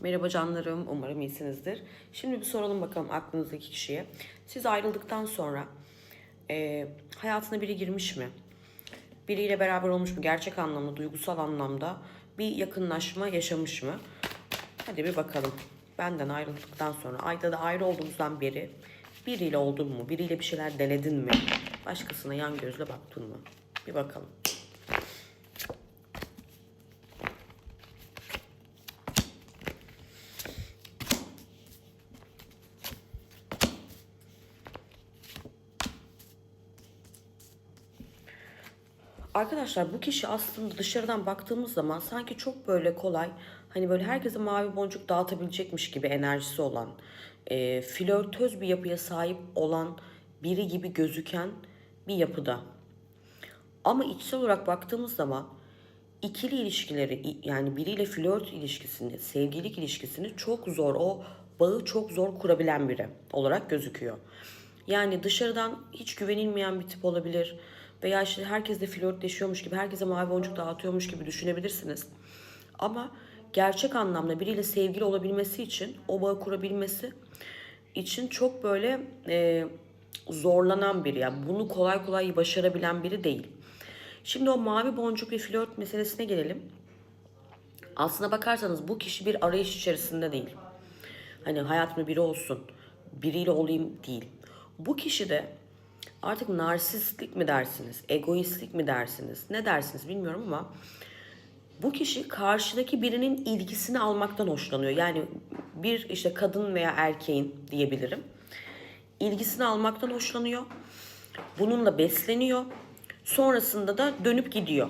Merhaba canlarım, umarım iyisinizdir. Şimdi bir soralım bakalım aklınızdaki kişiye. Siz ayrıldıktan sonra e, hayatına biri girmiş mi? Biriyle beraber olmuş mu? Gerçek anlamda, duygusal anlamda bir yakınlaşma yaşamış mı? Hadi bir bakalım. Benden ayrıldıktan sonra, ayda da ayrı olduğumuzdan beri biriyle oldun mu? Biriyle bir şeyler denedin mi? Başkasına yan gözle baktın mı? Bir bakalım. Arkadaşlar bu kişi aslında dışarıdan baktığımız zaman sanki çok böyle kolay hani böyle herkese mavi boncuk dağıtabilecekmiş gibi enerjisi olan e, flörtöz bir yapıya sahip olan biri gibi gözüken bir yapıda. Ama içsel olarak baktığımız zaman ikili ilişkileri yani biriyle flört ilişkisini, sevgililik ilişkisini çok zor, o bağı çok zor kurabilen biri olarak gözüküyor. Yani dışarıdan hiç güvenilmeyen bir tip olabilir veya işte herkesle flörtleşiyormuş gibi, herkese mavi boncuk dağıtıyormuş gibi düşünebilirsiniz. Ama gerçek anlamda biriyle sevgili olabilmesi için, o bağı kurabilmesi için çok böyle e, zorlanan biri. Yani bunu kolay kolay başarabilen biri değil. Şimdi o mavi boncuk ve flört meselesine gelelim. Aslına bakarsanız bu kişi bir arayış içerisinde değil. Hani hayatımda biri olsun, biriyle olayım değil. Bu kişi de artık narsistlik mi dersiniz, egoistlik mi dersiniz, ne dersiniz bilmiyorum ama bu kişi karşıdaki birinin ilgisini almaktan hoşlanıyor. Yani bir işte kadın veya erkeğin diyebilirim. İlgisini almaktan hoşlanıyor. Bununla besleniyor. Sonrasında da dönüp gidiyor.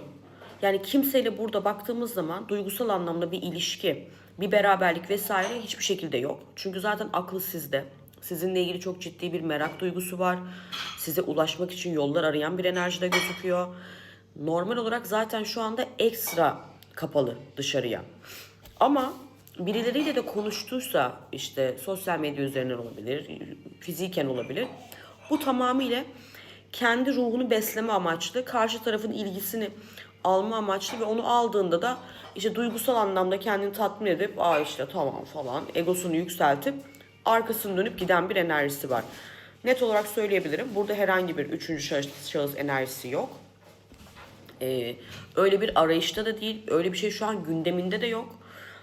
Yani kimseyle burada baktığımız zaman duygusal anlamda bir ilişki, bir beraberlik vesaire hiçbir şekilde yok. Çünkü zaten aklı sizde. Sizinle ilgili çok ciddi bir merak duygusu var. Size ulaşmak için yollar arayan bir enerjide gözüküyor. Normal olarak zaten şu anda ekstra kapalı dışarıya. Ama birileriyle de konuştuysa işte sosyal medya üzerinden olabilir, fiziken olabilir. Bu tamamıyla kendi ruhunu besleme amaçlı, karşı tarafın ilgisini alma amaçlı ve onu aldığında da işte duygusal anlamda kendini tatmin edip aa işte tamam falan egosunu yükseltip arkasını dönüp giden bir enerjisi var. Net olarak söyleyebilirim. Burada herhangi bir üçüncü şahıs, enerjisi yok. Ee, öyle bir arayışta da değil. Öyle bir şey şu an gündeminde de yok.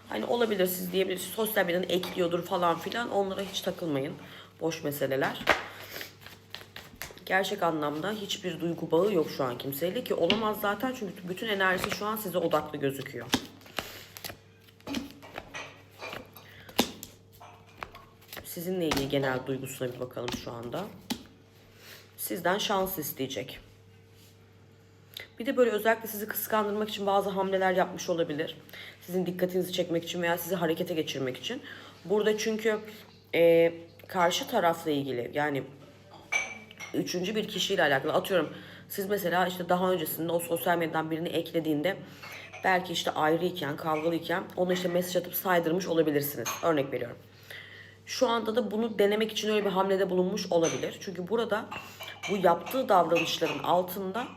Hani olabilir siz diyebilirsiniz sosyal medyadan ekliyordur falan filan. Onlara hiç takılmayın. Boş meseleler. Gerçek anlamda hiçbir duygu bağı yok şu an kimseyle ki olamaz zaten çünkü bütün enerjisi şu an size odaklı gözüküyor. Sizinle ilgili genel duygusuna bir bakalım şu anda. Sizden şans isteyecek. Bir de böyle özellikle sizi kıskandırmak için bazı hamleler yapmış olabilir. Sizin dikkatinizi çekmek için veya sizi harekete geçirmek için. Burada çünkü e, karşı tarafla ilgili yani üçüncü bir kişiyle alakalı atıyorum siz mesela işte daha öncesinde o sosyal medyadan birini eklediğinde belki işte ayrıyken kavgalıyken ona işte mesaj atıp saydırmış olabilirsiniz. Örnek veriyorum. Şu anda da bunu denemek için öyle bir hamlede bulunmuş olabilir. Çünkü burada bu yaptığı davranışların altında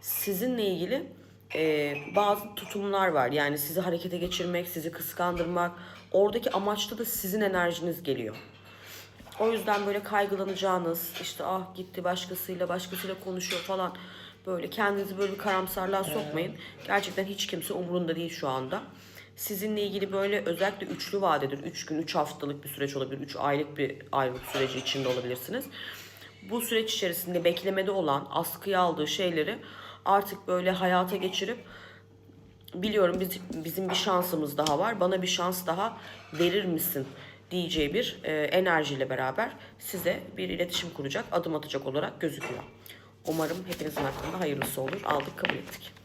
sizinle ilgili e, bazı tutumlar var. Yani sizi harekete geçirmek, sizi kıskandırmak. Oradaki amaçta da sizin enerjiniz geliyor. O yüzden böyle kaygılanacağınız, işte ah gitti başkasıyla, başkasıyla konuşuyor falan. Böyle kendinizi böyle bir karamsarlığa sokmayın. Gerçekten hiç kimse umurunda değil şu anda. Sizinle ilgili böyle özellikle üçlü vadedir. Üç gün, üç haftalık bir süreç olabilir. Üç aylık bir ayrılık süreci içinde olabilirsiniz. Bu süreç içerisinde beklemede olan, askıya aldığı şeyleri artık böyle hayata geçirip biliyorum biz, bizim bir şansımız daha var. Bana bir şans daha verir misin diyeceği bir e, enerjiyle beraber size bir iletişim kuracak, adım atacak olarak gözüküyor. Umarım hepinizin hakkında hayırlısı olur. Aldık, kabul ettik.